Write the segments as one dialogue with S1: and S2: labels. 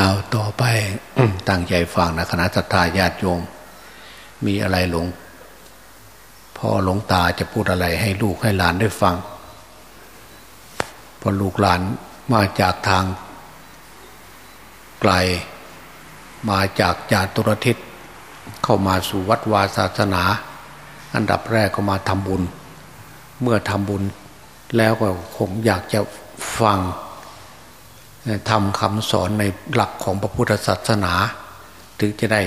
S1: อ้าวต่อไปตั้งใจฟังนะคณะสัตยาญาติโยม มีอะไรหลงพ่อหลงตาจะพูดอะไรให้ลูกให้หลานได้ฟังพอลูกหลานมาจากทางไกล มาจากจาตุรทิศเข้ามาสู่วัดวาศาสนา อันดับแรกก็มาทำบุญ เมื่อทำบุญแล้วก็คงอยากจะฟัง ทำคำสอนในหลักของพระพุทธศาสนา ถึงจะได้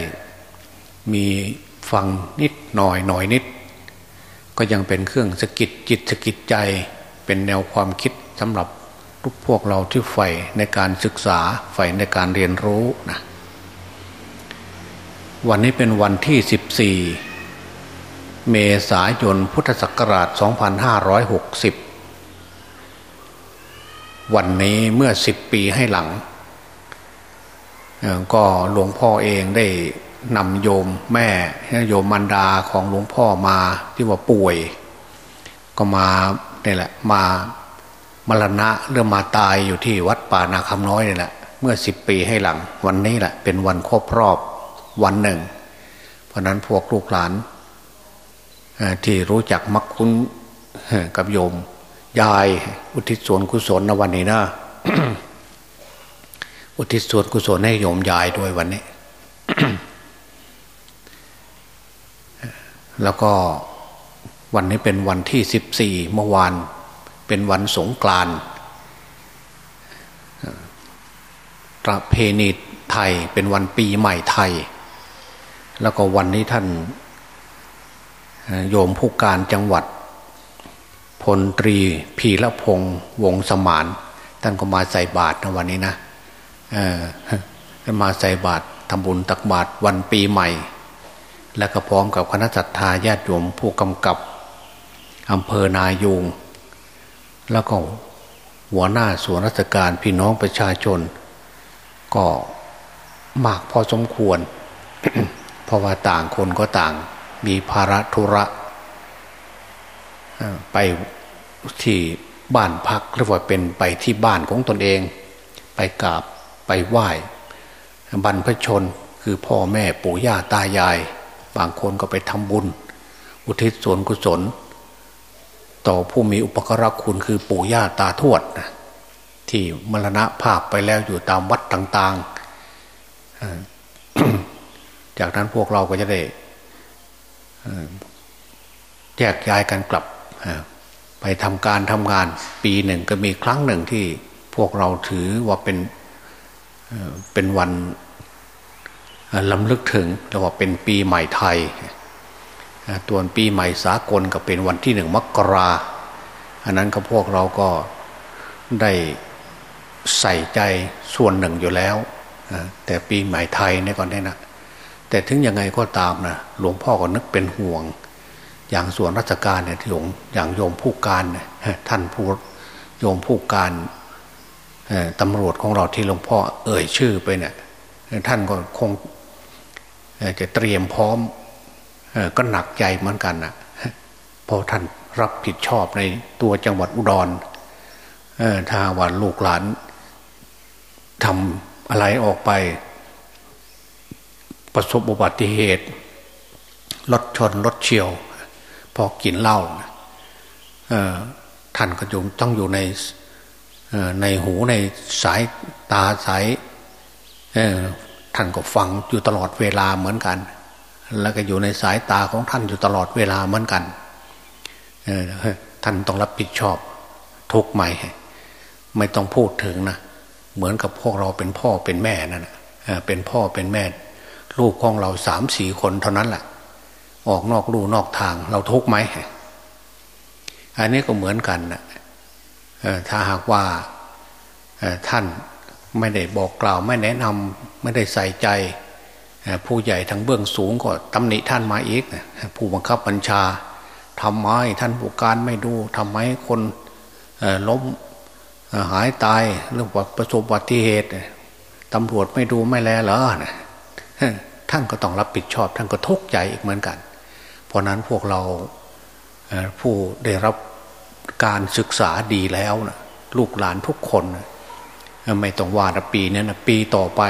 S1: มีฟังนิดหน่อยหน่อยนิด ก็ยังเป็นเครื่องสกิดจิตสกิดใจเป็นแนวความคิดสำหรับทุกพวกเราที่ใฝ่ในการศึกษาใฝ่ในการเรียนรู้นะวันนี้เป็นวันที่ 14 เมษายนพุทธศักราช 2560 วันนี้เมื่อ10ปีให้หลัง ก็หลวงพ่อเองได้นำโยมแม่โยมมันดาของหลวงพ่อมาที่ว่าป่วย ก็มาเนี่ยแหละมามรณะเรื่องมาตายอยู่ที่วัดป่านาคำน้อยนี่แหละเมื่อสิบปีให้หลัง วันนี้แหละเป็นวันครบรอบวันหนึ่ง เพราะนั้นพวกลูกหลานที่รู้จักมักคุ้นกับโยม ยาย อุทิศส่วนกุศลในวันนี้นะอุทิศส่วนกุศลให้โยมยายด้วยวันนี้ แล้วก็วันนี้เป็นวันที่สิบสี่เมื่อวาน เป็นวันสงกรานต์ประเพณีไทยเป็นวันปีใหม่ไทย แล้วก็วันนี้ท่านโยมผู้การจังหวัด พลตรีพีละพงษ์วงสมานท่านก็มาใส่บาตรนะวันนี้นะเออมาใส่บาตรทำบุญตักบาตรวันปีใหม่ และก็พร้อมกับคณะสัตยาญาติโยมผู้กำกับอำเภอนายูงแล้วก็หัวหน้าส่วนราชการพี่น้องประชาชน ก็มากพอสมควร เพราะว่าต่างคนก็ต่างมีภาระธุระ ไปที่บ้านพักหรือว่าเป็นไปที่บ้านของตนเอง ไปกราบไปไหว้บรรพชนคือพ่อแม่ปู่ย่าตายาย บางคนก็ไปทำบุญ อุทิศส่วนกุศล ต่อผู้มีอุปกรคุณคือปู่ย่าตาทวดนะที่มรณะภาพไปแล้วอยู่ตามวัดต่างๆ จากนั้นพวกเราก็จะได้แยกย้ายกันกลับ ไปทำการทำงานปีหนึ่งก็มีครั้งหนึ่งที่พวกเราถือว่าเป็นเป็นวันลำลึกถึงเรียกว่าเป็นปีใหม่ไทยตัวปีใหม่สากลก็เป็นวันที่หนึ่งมกราอันนั้นก็พวกเราก็ได้ใส่ใจส่วนหนึ่งอยู่แล้วแต่ปีใหม่ไทยนี่ก่อนได้นะแต่ถึงยังไงก็ตามนะหลวงพ่อก็นึกเป็นห่วง อย่างส่วนราชการเนี่ยที่หลวงอย่างโยมผู้การท่านผู้โยมผู้การตำรวจของเราที่หลวงพ่อเอ่ยชื่อไปเนี่ยท่านก็คงจะเตรียมพร้อมก็หนักใจเหมือนกันนะเพราะท่านรับผิดชอบในตัวจังหวัดอุดรถ้าวันลูกหลานทำอะไรออกไป ประสบอุบัติเหตุรถชนรถเฉียว พอกินเหล้าท่านก็อยู่ต้องอยู่ในในหูในสายตาสายท่านก็ฟังอยู่ตลอดเวลาเหมือนกัน แล้วก็อยู่ในสายตาของท่านอยู่ตลอดเวลาเหมือนกันท่านต้องรับผิดชอบทุกใหม่ไม่ต้องพูดถึงนะเหมือนกับพวกเราเป็นพ่อเป็นแม่นั่นเป็นพ่อเป็นแม่ ลูกของเราสามสี่คนเท่านั้นแหละ ออกนอกลู่นอกทาง เราทุกไหมอันนี้ก็เหมือนกันนะถ้าหากว่าท่านไม่ได้บอกกล่าว ไม่แนะนำไม่ได้ใส่ใจ ผู้ใหญ่ทางเบื้องสูงก็ตำหนิท่านมาอีกผู้บังคับบัญชาทำไมท่านผู้การไม่ดูทำไมคนล้มหายตายเรื่องประสบอุบัติเหตุตำรวจไม่ดูไม่แลเหรอท่านก็ต้องรับผิดชอบ ท่านก็ทุกข์ใจอีกเหมือนกัน เพราะนั้นพวกเราผู้ได้รับการศึกษาดีแล้วนะลูกหลานทุกคนไม่ต้องว่าปีนี้นะปีต่อไป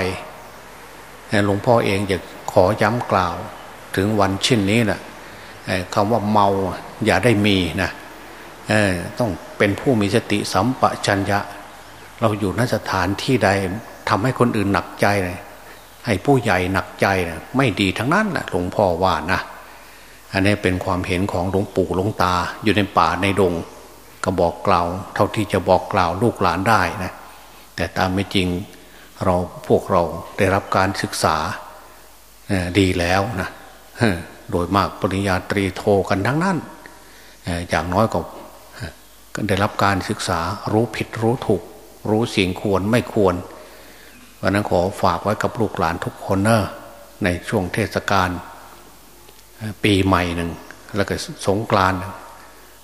S1: หลวงพ่อเองจะขอย้ำกล่าว ถึงวันเช่นนี้นะคำว่าเมาอย่าได้มีนะต้องเป็นผู้มีสติสัมปชัญญะ เราอยู่นสถานที่ใดทำให้คนอื่นหนักใจเลยให้ผู้ใหญ่หนักใจนะไม่ดีทั้งนั้นนะหลวงพ่อว่านะ อันนี้เป็นความเห็นของหลวงปู่หลวงตา อยู่ในป่าในดง ก็บอกกล่าว เท่าที่จะบอกกล่าวลูกหลานได้นะ แต่ตามไม่จริงเราพวกเราได้รับการศึกษาดีแล้วนะโดยมากปริญญาตรีโทกันทั้งนั้นอย่างน้อยก็ได้รับการศึกษารู้ผิดรู้ถูก รู้สิ่งควรไม่ควรวันนั้นขอฝากไว้กับลูกหลานทุกคนเนอะในช่วงเทศกาล ปีใหม่หนึ่งแล้วก็สงกราน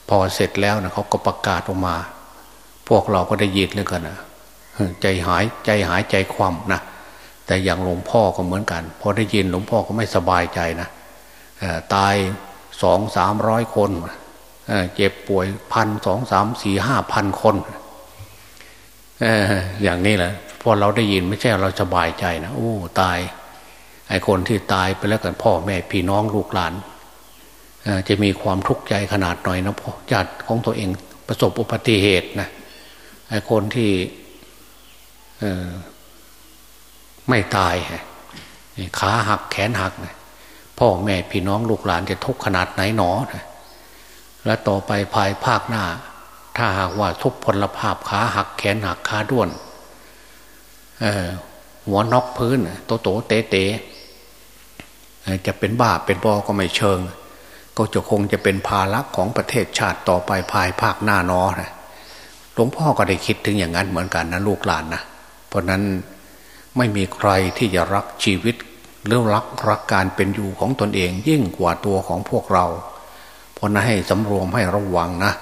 S1: พอเสร็จแล้วนะเขาก็ประกาศออกมา พวกเราก็ได้ยินเลยกันนะใจหายใจหายใจความนะแต่อย่างหลวงพ่อก็เหมือนกัน พอได้ยินหลวงพ่อก็ไม่สบายใจนะตายสองสามร้อยคนเจ็บป่วยพันสองสามสี่ห้าพันคนอย่างนี้แหละพอเราได้ยินไม่ใช่เราสบายใจนะโอ้ตาย ไอ้คนที่ตายไปแล้วกันพ่อแม่พี่น้องลูกหลานจะมีความทุกข์ใจขนาดหน่อยนะพ่อญาติของตัวเองประสบอุบัติเหตุนะไอ้คนที่ไม่ตายขาหักแขนหักพ่อแม่พี่น้องลูกหลานจะทุกข์ขนาดไหนหนอและต่อไปภายภาคหน้า ถ้าหากว่าทุกพลภาพขาหักแขนหักขาด้วนหัวนอกพื้นโตโตเตเต จะเป็นบ้าเป็นบอก็ไม่เชิง ก็จะคงจะเป็นภาระของประเทศชาติต่อไปภายภาคหน้านอนะหลวงพ่อก็ได้คิดถึงอย่างนั้นเหมือนกันนะลูกหลานนะเพราะนั้นไม่มีใครที่จะรักชีวิตหรือรักรักการเป็นอยู่ของตนเองยิ่งกว่าตัวของพวกเรา เพราะนั้นให้สำรวมให้ระวังนะ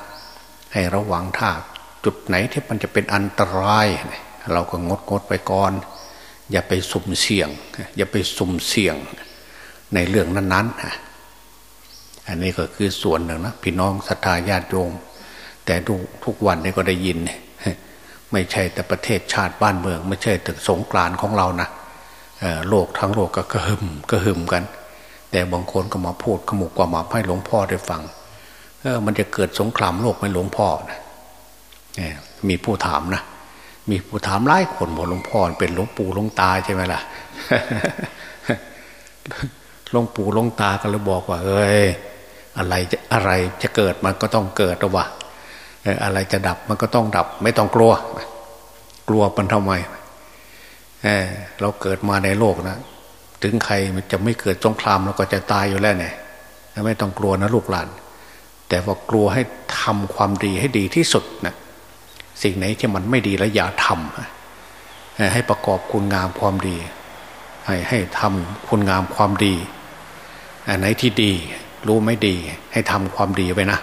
S1: ให้ระวังถ้าจุดไหนที่มันจะเป็นอันตราย เราก็งดงดไปก่อน อย่าไปสุ่มเสี่ยง อย่าไปสุ่มเสี่ยง ในเรื่องนั้นๆ อันนี้ก็คือส่วนหนึ่งนะพี่น้องศรัทธาญาติโยมแต่ทุกวันนี้ก็ได้ยิน ไม่ใช่แต่ประเทศชาติบ้านเมือง ไม่ใช่แต่สงกรานของเรานะโลกทั้งโลกก็กระหึ่มกระหึ่มกัน แต่บางคนก็มาพูดขมุกกว่ามาให้หลวงพ่อได้ฟังเออมันจะเกิดสงครามโลกไหมหลวงพ่อนะมีผู้ถามนะมีผู้ถามหลายคนบอกหลวงพ่อเป็นหลวงปู่หลวงตาใช่ไหมล่ะ หลวงปู่หลวงตาก็เลยบอกว่า เอ้ยอะไรจะอะไรจะเกิดมันก็ต้องเกิดหรอวะอะไรจะดับมันก็ต้องดับ ไม่ต้องกลัว กลัวมันทำไมเเราเกิดมาในโลกนะถึงใครมันจะไม่เกิดสงครามเราก็จะตายอยู่แล้วเนี่ยไม่ต้องกลัวนะลูกหลาน แต่ว่ากลัวให้ทำความดีให้ดีที่สุดนะสิ่งไหนที่มันไม่ดีแล้วอย่าทำให้ประกอบคุณงามความดี ให้ให้ทำคุณงามความดี อันไหนที่ดี รู้ไม่ดี ให้ทำความดีไว้นะ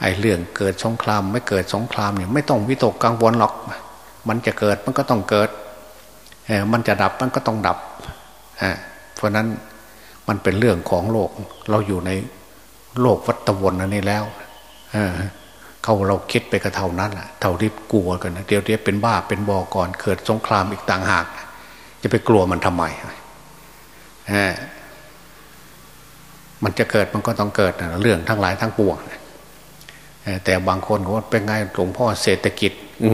S1: ไอ้เรื่องเกิดสงครามไม่เกิดสงครามเนี่ยไม่ต้องวิตกกังวลหรอก มันจะเกิดมันก็ต้องเกิดมันจะดับมันก็ต้องดับเพราะนั้นมันเป็นเรื่องของโลก เราอยู่ในโลกวัฏวนนั่นนี่แล้วเขาเราคิดไปกับเท่านั้นแหละเท่าที่กลัวกันนะเดี๋ยวเดี๋ยวเป็นบ้าเป็นบอก่อนเกิดสงครามอีกต่างหาก จะไปกลัวมันทำไม มันจะเกิดมันก็ต้องเกิดนะเรื่องทั้งหลายทั้งปวงแต่บางคนว่าเป็นไงหลวงพ่อเศรษฐกิจ อื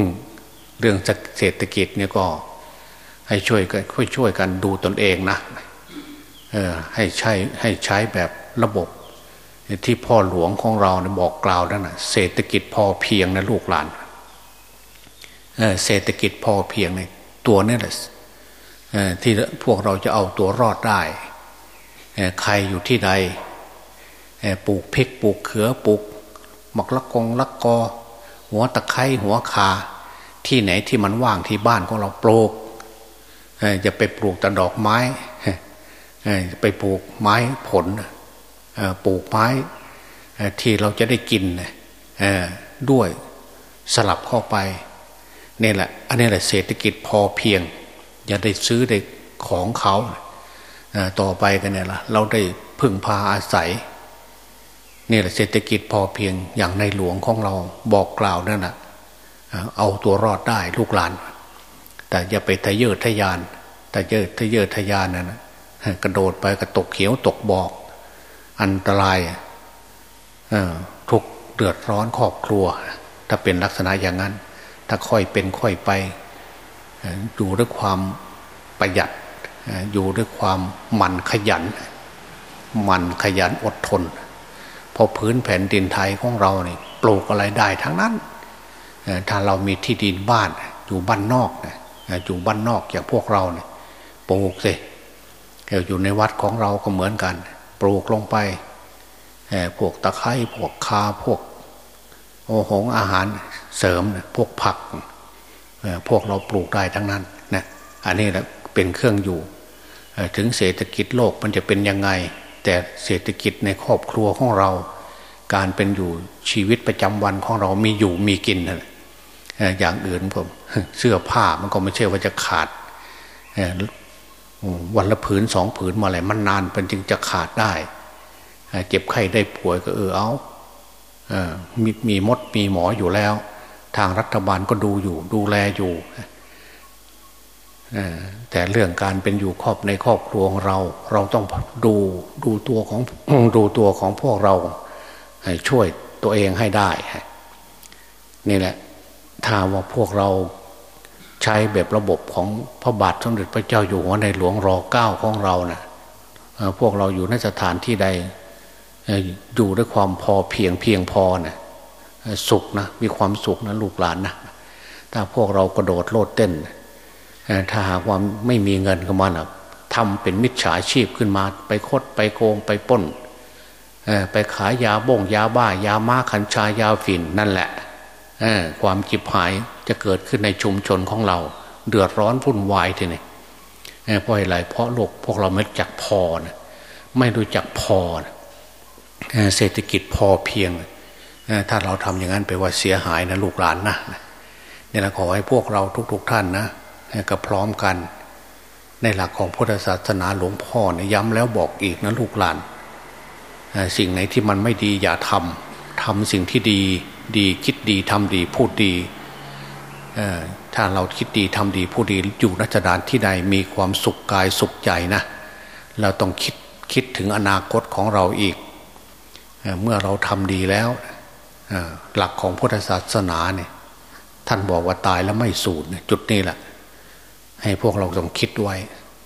S1: เรื่องเศรษฐกิจเนี่ยก็ ให้ช่วยกันค่อยช่วยกันดูตนเองนะเออให้ใช้ให้ใช้แบบระบบ ที่พ่อหลวงของเราเนี่ยบอกกล่าวนั่นนะเศรษฐกิจพอเพียงนะลูกหลานเเศรษฐกิจพอเพียงในตัวนี่แหละที่พวกเราจะเอาตัวรอดได้ ใครอยู่ที่ใดปลูกพริกปลูกเขือปลูกหมกละกงละกอ หัวตะไคร้หัวคาที่ไหนที่มันว่างที่บ้านของเราปลูกจะไปปลูกแต่ดอกไม้ไปปลูกไม้ผลปลูกไม้ที่เราจะได้กินด้วยสลับเข้าไปนี่แหละ อันนี้แหละเศรษฐกิจพอเพียง อย่าได้ซื้อได้ของเขา ต่อไปกันเนี่ยละเราได้พึ่งพาอาศัยนี่แหละเศรษฐกิจพอเพียงอย่างในหลวงของเราบอกกล่าวนั่นแหะเอาตัวรอดได้ลูกหลาน แต่อย่าไปทะเยอทะยานแต่เยอทะเยอทะยานนะนะกระโดดไปกระตกเขียวตกบอก อันตรายทุกเดือดร้อนครอบครัว ถ้าเป็นลักษณะอย่างนั้น ถ้าค่อยเป็นค่อยไปอยู่ด้วยความประหยัด อยู่ด้วยความหมั่นขยันหมั่นขยันอดทน พอพื้นแผ่นดินไทยของเราเนี่ยปลูกอะไรได้ทั้งนั้น ถ้าเรามีที่ดินบ้านอยู่บ้านนอกนะอยู่บ้านนอกอย่างพวกเราเนี่ยปลูกสิอยู่ในวัดของเราก็เหมือนกัน ปลูกลงไปพวกตะไคร้พวกคาพวกโอหงอาหารเสริมพวกผักพวกเราปลูกได้ทั้งนั้นนะอันนี้แหละเป็นเครื่องอยู่ ถึงเศรษฐกิจโลกมันจะเป็นยังไง แต่เศรษฐกิจในครอบครัวของเรา การเป็นอยู่ชีวิตประจำวันของเรามีอยู่มีกินนะอย่างอื่นผมเสื้อผ้ามันก็ไม่ใช่ว่าจะขาดวันละผืนสองผืนมาอะไรมันนานเป็นจึงจะขาดได้ เจ็บไข้ได้ป่วยก็เออเอามีมีมดมีหมออยู่แล้ว ทางรัฐบาลก็ดูอยู่ดูแลอยู่ แต่เรื่องการเป็นอยู่ครอบในครอบครัวของเรา เราต้องดูดูตัวของดูตัวของพวกเราช่วยตัวเองให้ได้ นี่แหละถ้าว่าพวกเราใช้แบบระบบของพระบาทสมเด็จพระเจ้าอยู่หัวในหลวงรอเก้าของเราเนะ่ะพวกเราอยู่ในสถานที่ใดอยู่ด้วยความพอเพียงเพียงพอเนะ่ยสุขนะมีความสุขนะลูกหลานนะถ้าพวกเรากระโดดโลดเต้น ถ้าหากว่าไม่มีเงินก็มานทำเป็นมิจฉาชีพขึ้นมา ไปคดไปโกงไปป้นไปขายยาบ่งยาบ้ายาม้าขันชายาฝิ่นนั่นแหละความจิบหายจะเกิดขึ้นในชุมชนของเรา เดือดร้อนพุ่นวายทีนี้เพราะอะไรเพราะโลกพวกเราไม่รู้จักพอนะไม่รู้จักพอนะเศรษฐกิจพอเพียง ถ้าเราทำอย่างนั้นไปว่าเสียหายนะลูกหลานนะเนี่ยนะขอให้พวกเราทุก ๆทท่านนะ ก็พร้อมกัน ในหลักของพุทธศาสนาหลวงพ่อเนี่ยย้ำแล้วบอกอีกนะลูกหลานสิ่งไหนที่มันไม่ดีอย่าทำทำสิ่งที่ดีดีคิดดีทำดีพูดดีถ้าเราคิดดีทำดีพูดดีอยู่นัจดานที่ใดมีความสุขกายสุขใจนะ เราต้องคิดคิดถึงอนาคตของเราอีกเมื่อเราทำดีแล้วหลักของพุทธศาสนาเนี่ยท่านบอกว่าตายแล้วไม่สูญจุดนี้แหละ ให้พวกเราต้องคิดไว้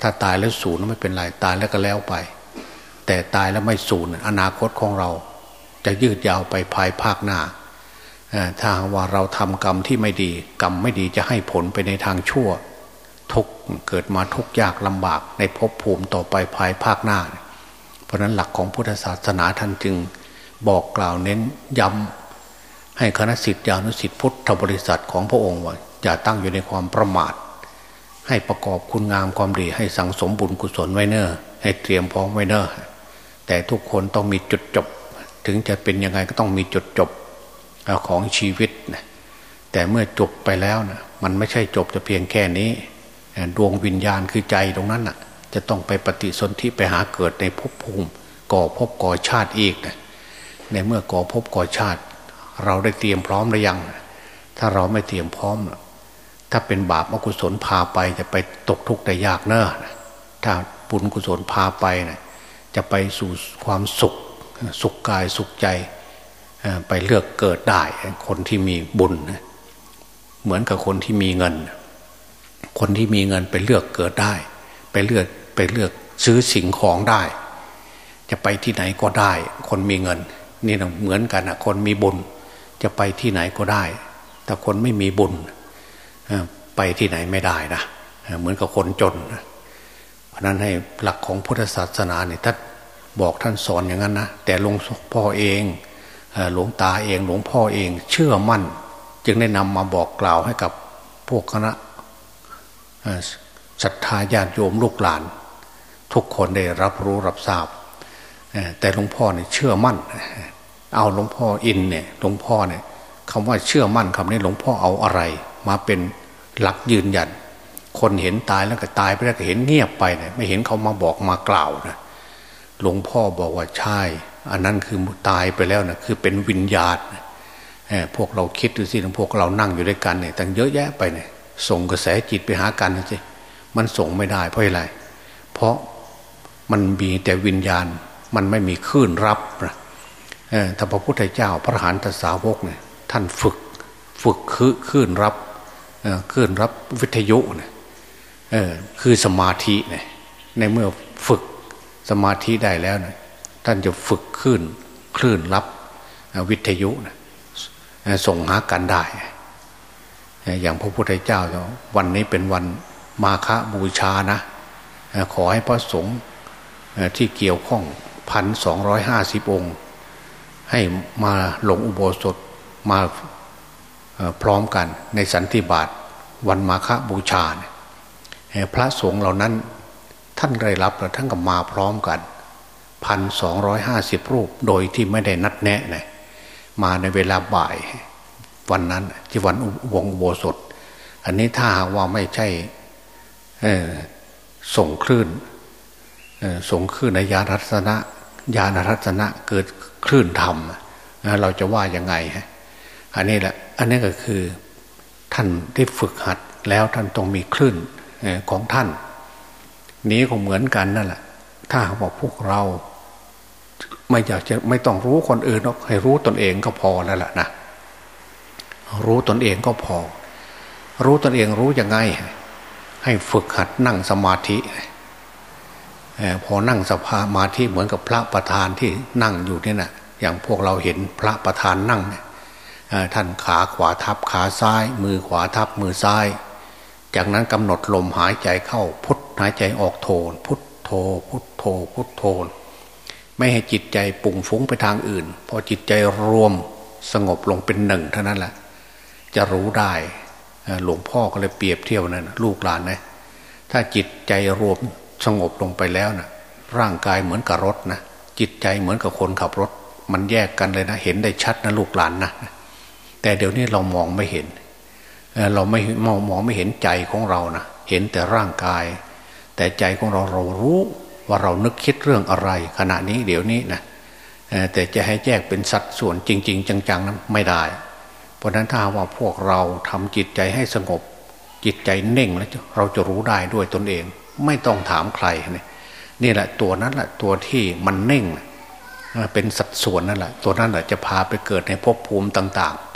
S1: ถ้าตายแล้วสูญไม่เป็นไร ตายแล้วก็แล้วไป แต่ตายแล้วไม่สูญอนาคตของเรา จะยืดยาวไปภายภาคหน้าถ้าว่าเราทำกรรมที่ไม่ดี กรรมไม่ดีจะให้ผลไปในทางชั่ว ทุกเกิดมาทุกยากลำบากในภพภูมิต่อไปภายภาคหน้า เพราะนั้นหลักของพุทธศาสนาท่านจึงบอกกล่าวเน้นย้ำให้คณะสิทธิานุสิทธิพุทธบริษัทของพระองค์ว่าอย่าตั้งอยู่ในความประมาท ให้ประกอบคุณงามความดี ให้สังสมบุญกุศลไว้เนอให้เตรียมพร้อมไว้เนอแต่ทุกคนต้องมีจุดจบ ถึงจะเป็นยังไงก็ต้องมีจุดจบของชีวิตนะแต่เมื่อจบไปแล้วนะมันไม่ใช่จบจะเพียงแค่นี้ ดวงวิญญาณคือใจตรงนั้นนะจะต้องไปปฏิสนธิไปหาเกิดในภพภูมิ ก่อภพก่อชาติอีกนะในเมื่อก่อภพก่อชาติ เราได้เตรียมพร้อมหรือยัง ถ้าเราไม่เตรียมพร้อม ถ้าเป็นบาปอกุศลพาไปจะไปตกทุกข์ได้ยากเนอะถ้าบุญกุศลพาไปนะจะไปสู่ความสุขสุขกายสุขใจไปเลือกเกิดได้คนที่มีบุญ เหมือนกับคนที่มีเงิน คนที่มีเงินไปเลือกเกิดได้ ไปเลือกไปเลือกซื้อสิ่งของได้ จะไปที่ไหนก็ได้ คนมีเงิน นี่เหมือนกันนะคนมีบุญ จะไปที่ไหนก็ได้ แต่คนไม่มีบุญ ไปที่ไหนไม่ได้นะเหมือนกับคนจน เพราะนั้นให้หลักของพุทธศาสนาเนี่ยท่านบอกท่านสอนอย่างนั้นนะแต่หลวงพ่อเองหลวงตาเองหลวงพ่อเองเชื่อมั่น จึงได้นำมาบอกกล่าวให้กับพวกคณะศรัทธาญาติโยมลูกหลาน ทุกคนได้รับรู้รับทราบ แต่หลวงพ่อเนี่ยเชื่อมั่น เอาหลวงพ่ออินเนี่ยหลวงพ่อเนี่ยคำว่าเชื่อมั่นคำนี้หลวงพ่อเอาอะไร มาเป็นหลักยืนยัน คนเห็นตายแล้วก็ตายไปแล้วก็เห็นเงียบไปเนี่ยไม่เห็นเขามาบอกมากล่าวนะหลวงพ่อบอกว่าใช่ อันนั้นคือตายไปแล้วนะคือเป็นวิญญาณพวกเราคิดดูสิพวกเรานั่งอยู่ด้วยกันเนี่ยตั้งเยอะแยะไปเนี่ยส่งกระแสจิตไปหากันสิมันส่งไม่ได้เพราะอะไร เพราะมันมีแต่วิญญาณมันไม่มีคลื่นรับนะถ้าพระพุทธเจ้าพระหันตสาวกเนี่ยท่านฝึกฝึกคือคลื่นรับ คลื่นรับวิทยุเนี่ยคือสมาธิเนี่ยในเมื่อฝึกสมาธิได้แล้วเนะท่านจะฝึกคลื่นคลื่นรับวิทยุนะส่งหากันได้ อย่างพระพุทธเจ้า วันนี้เป็นวันมาฆบูชานะ ขอให้พระสงฆ์ที่เกี่ยวข้องพันสองร้อยห้าสิบองค์ ให้มาหลงอุโบสถมาพร้อมกันในสันติบาต วันมาฆบูชาพระสงฆ์เหล่านั้นท่านได้รับแล้วท่านก็มาพร้อมกันพันสองร้อยห้าสิบรูปโดยที่ไม่ได้นัดแนะนะมาในเวลาบ่ายวันนั้นที่วันวงโบสถอันนี้ถ้าว่าไม่ใช่ส่งคลื่นส่งคลื่นในยานัศนะยานรัศนะเกิดคลื่นธรรมเราจะว่ายังไงฮะอันนี้แหละ อันนี้ก็คือ ท่านได้ฝึกหัดแล้วท่านต้องมีคลื่นของท่าน นี้ก็เหมือนกันนั่นแหละ ถ้าบอกพวกเราไม่อยากจะไม่ต้องรู้คนอื่นหรอกให้รู้ตนเองก็พอแล้วล่ะนะรู้ตนเองก็พอ รู้ตนเองรู้ยังไง ให้ฝึกหัดนั่งสมาธิพอนั่งสภามาที่เหมือนกับพระประธานที่นั่งอยู่นี่นะอย่างพวกเราเห็นพระประธานนั่งเนี่ย ท่านขาขวาทับขาซ้าย มือขวาทับมือซ้าย จากนั้นกำหนดลมหายใจเข้าพุทหายใจออกโทน พุทโท พุทโท พุทโทไม่ให้จิตใจปุ่งฟุ้งไปทางอื่น พอจิตใจรวมสงบลงเป็นหนึ่งเท่านั้นแหละจะรู้ได้หลวงพ่อก็เลยเปรียบเทียบนั่นลูกหลานนะถ้าจิตใจรวมสงบลงไปแล้วนะร่างกายเหมือนกับรถนะจิตใจเหมือนกับคนขับรถ มันแยกกันเลยนะ เห็นได้ชัดนะลูกหลานนะ แต่เดี๋ยวนี้เรามองไม่เห็น เราไม่มองมองไม่เห็นใจของเรานะเห็นแต่ร่างกาย แต่ใจของเราเรารู้ว่าเรานึกคิดเรื่องอะไร ขณะนี้เดี๋ยวนี้นะแต่จะให้แยกเป็นสัดส่วนจริง ๆ จังๆนั้นไม่ได้ เพราะนั้นถ้าว่าพวกเราทำจิตใจให้สงบ จิตใจเน่งแล้วเราจะรู้ได้ด้วยตนเอง ไม่ต้องถามใครนี่นี่แหละตัวนั้นแหละตัวที่มันเน่ง เป็นสัดส่วนนั่นแหละตัวนั้นแหละจะพาไปเกิดในภพภูมิต่างๆ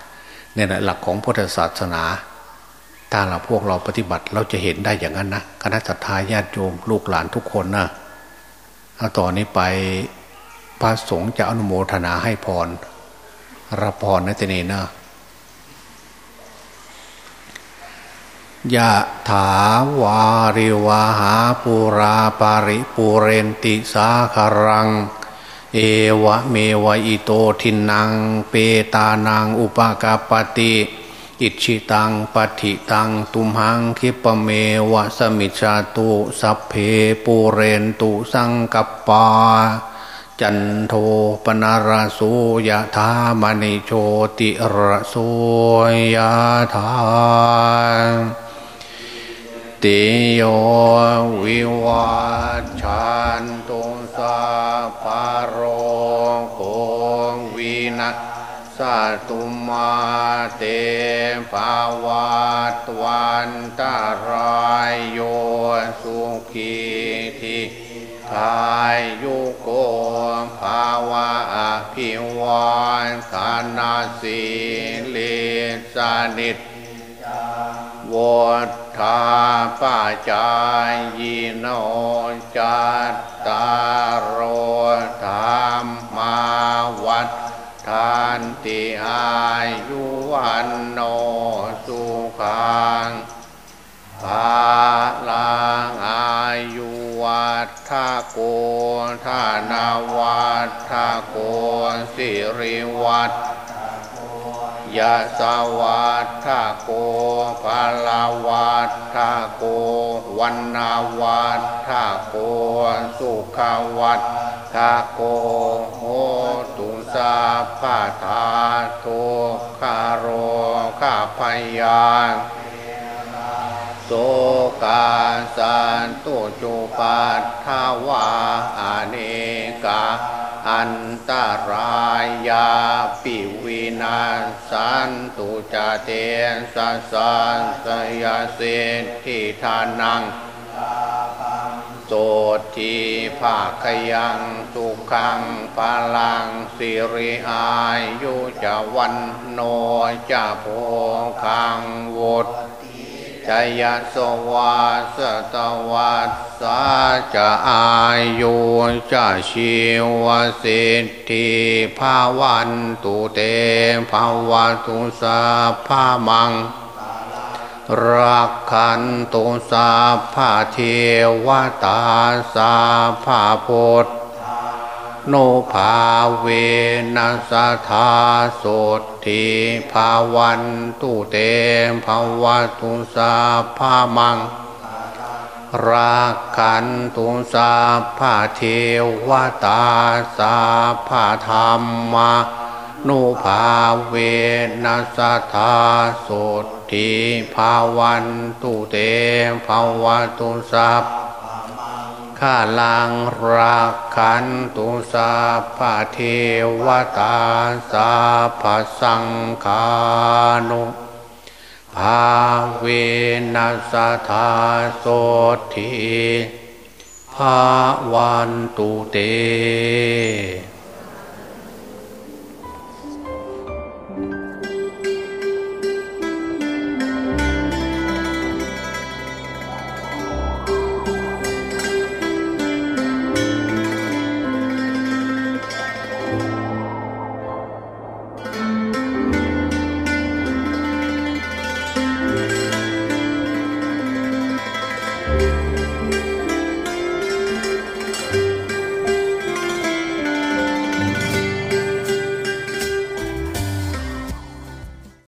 S1: เนี่ยแหละหลักของพุทธศาสนา ถ้าเราพวกเราปฏิบัติเราจะเห็นได้อย่างนั้นนะคณะสัตยาญาติโยมลูกหลานทุกคนนะเอาต่อนนี้ไปพระสงฆ์จะอนุโมทนาให้พรรับพรนะเจเนนะยะถาวาริวาหาปุราปาริปุเรนติสาคารัง เอวะเมวะอิโตทินัง เปตานังอุปกาปติอิชิตังปฏิตังตุมหังคิปเมวะสมิจาตุสัพเพปูเรนตุสังกปา จันโทปนาราสุยะธามณิโชติระโสยะธาติโยวิวัชัน สัตุมาเตภาวะตวันตารายโยสุขีทิทายุโกภาวะอภิวันธานาสีเลสานิตวทาปาจายโนจัตตารโติอายุวันโนสุขังภาลังอายุวัฏทาโกธานาวัฏทาโกสิริวัฏยะสวัฏทาโกภาลาวัฏทาโกวันนาวัฏทาโกสุขวัฏทาโกโหต สาพาธาทุคาโรคาพยานโสกาสันตุจุปัฏฐาวาอเนกาอันตรายาปิวินาสันตุจเตสัสสะสยาเสทิทานัง โสทีภาคยังสุขังพลังสิริอายุจะวันโนจะโพคังวุฒจยสวาสตวัสสาจะอายุจะชีวสิทธิภาวันตุเตภาวตุสาภามัง รักขันตุสาภาเทวตาสาภาพุทธโนภาเวนัสธาโสทิภาวันตุเตภาวตุสาภามังรักขันตุสาภาเทวตาสาภาธรรมะ นุภาเวนัสธาโสทิภาวันตุเตภาวตุสัพข้าลังรักขันตุสาภาเทวตาสาภาสังคานุภาเวนัสธาโสทิภาวันตุเต